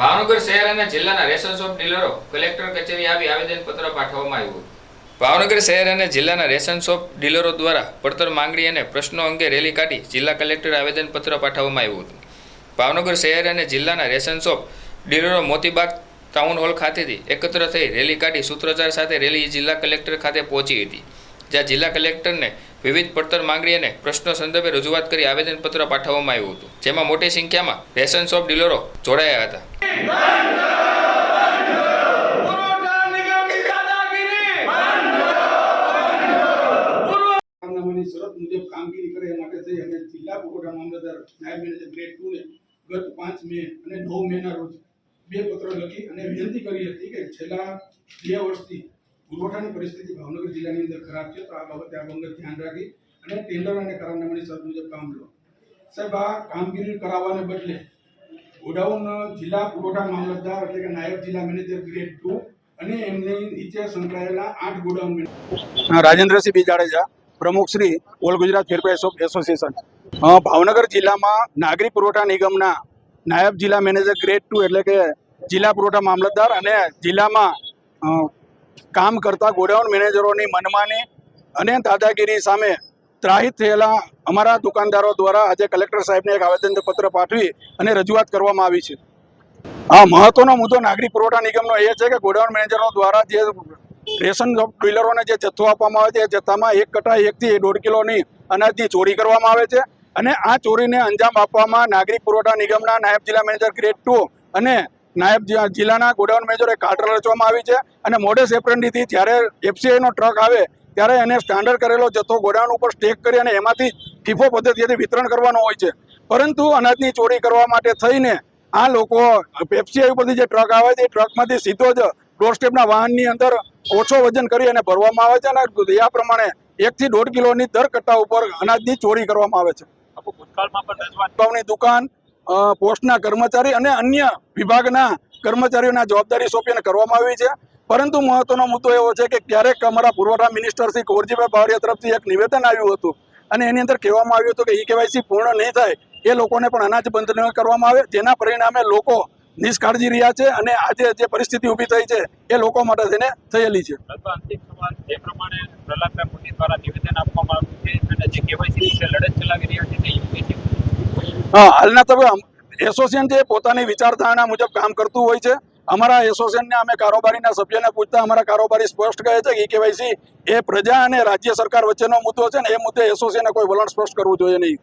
ભાવનગર શહેર અને જિલ્લાના રેશન શોપ ડીલરો, કલેક્ટર કચેરી આવી આવેદનપત્ર પાઠવવામાં આવ્યું ભાવનગર શહેર અને જિલ્લાના રેશન શોપ ડીલરો દ્વારા પડતર માંગણી અને પ્રશ્નો અંગે રેલી કાઢી જિલ્લા કલેક્ટર આવેદનપત્ર પાઠવવામાં આવ્યું હતું. ભાવનગર શહેર અને જિલ્લાના રેશન શોપ ડીલરો મોતીબાગ ટાઉન હોલ ખાતેથી એકત્ર થઈ રેલી કાઢી સૂત્રોચ્ચાર સાથે રેલી જિલ્લા કલેક્ટર ખાતે પહોંચી હતી. જ્યાં જિલ્લા કલેક્ટરને વિવિધ પડતર માંગણી અને પ્રશ્નો સંદર્ભે રજૂઆત કરી આવેદનપત્ર પાઠવવામાં આવ્યું હતું. જેમાં મોટી સંખ્યામાં રેશન શોપ ડીલરો જોડાયા હતા. શરત મુજબ કામગીરી કરે માટે અને જિલ્લા ગત પાંચ મે અને નવ મેના રોજ બે પત્ર લખી અને વિનંતી કરી હતી કે છેલ્લા બે વર્ષથી પુરવઠાની પરિસ્થિતિ ભાવનગર જિલ્લાની અંદર ખરાબ છે, તો આ બાબતે આ બંગત ધ્યાન રાખી અને ટેન્ડર અને કરારનામાની શરત મુજબ કામ લો. સાહેબ, આ કામગીરી કરાવવાને બદલે ગોડાઉન જિલ્લા પુરવઠા મામલતદાર એટલે કે નાયબ જિલ્લા મેનેજર ગ્રેડ ટુ અને એમની નીચે સંકળાયેલા આઠ ગોડાઉન રાજેન્દ્રસિંહ બીજાડેજા, પ્રમુખ શ્રી ઓલ ગુજરાત ફેરફાર એસોસિએશન. ભાવનગર જિલ્લામાં નાગરિક પુરવઠા નિગમના નાયબ જિલ્લા મેનેજર ગ્રેડ ટુ એટલે કે જિલ્લા પુરવઠા મામલતદાર અને જિલ્લામાં કામ કરતા ગોડાઉન મેનેજરોની મનમાની અને દાદાગીરી સામે ત્રાહિત થયેલા અમારા દુકાનદારો દ્વારા આજે કલેક્ટર સાહેબને એક આવેદનપત્ર પાઠવી અને રજૂઆત કરવામાં આવી છે. આ મહત્વનો મુદ્દો નાગરિક પુરવઠા નિગમનો એ છે કે ગોડાઉન મેનેજરો દ્વારા જે રેશન ડીલરોને જે જથ્થો આપવામાં આવે છે, એ જથ્થામાં એક કટા એકથી દોઢ કિલોની અનાજની ચોરી કરવામાં આવે છે અને આ ચોરીને અંજામ આપવામાં નાગરિક પુરવઠા નિગમના નાયબ જિલ્લા મેનેજર ગ્રેડ ટુ અને નાયબ જિલ્લાના ગોડાઉન મેનેજરે કાટર રચવામાં આવી છે અને મોડેસ એપ્રેન્ડીથી જ્યારે એફસીઆઈનો ટ્રક આવે ત્યારે એને સ્ટાન્ડર્ડ કરેલો જથ્થો ગોડાઉન ઉપર સ્ટેક કરી અને એમાંથી ફીફો પદ્ધતિથી વિતરણ કરવાનો હોય છે. પરંતુ અનાજની ચોરી કરવા માટે થઈને આ લોકો એફસીઆઈ ઉપરથી જે ટ્રક આવે છે એ ટ્રકમાંથી સીધો જ ડોર સ્ટેપના વાહનની અંદર ઓછો વજન કરી અને ભરવામાં આવે છે અને આ પ્રમાણે એકથી દોઢ કિલોની દર કટ્ટા ઉપર અનાજની ચોરી કરવામાં આવે છે. દુકાન પોસ્ટના કર્મચારી અને અન્ય વિભાગના કર્મચારીઓના જવાબદારી સોંપીને કરવામાં આવી છે. પરંતુ મહત્વનો મુદ્દો એવો છે કે ક્યારેક અમારા પુરવઠા મિનિસ્ટર શ્રી કુંવરજીભાઈ બાવળિયા તરફથી એક નિવેદન આવ્યું હતું અને એની અંદર કહેવામાં આવ્યું હતું કે ઈ કેવાયસી પૂર્ણ નહીં થાય. એ લોકોને પણ અનાજ બંધ કરવામાં આવે. જેના પરિણામે લોકો નિષ્કાળજી રહ્યા છે અને આજે જે પરિસ્થિતિ ઊભી થઈ છે, એ લોકો માટે થઈને થયેલી છે. જે પ્રમાણે પ્રહલાદભાઈ મોદી દ્વારા નિવેદન આપવામાં આવ્યું છે અને જે કેવાયસી વિશે લડત ચલાવી રહ્યા છે હાલના તબે એસોસિએશન જે પોતાની વિચારધારણા મુજબ કામ કરતું હોય છે, અમારા એસોસિએશનને અમે કારોબારીના સભ્યને પૂછતા અમારા કારોબારી સ્પષ્ટ કહે છે કે કેવાયસી એ પ્રજા અને રાજ્ય સરકાર વચ્ચેનો મુદ્દો છે ને એ મુદ્દે એસોસિએશને કોઈ વલણ સ્પષ્ટ કરવું જોઈએ નહીં.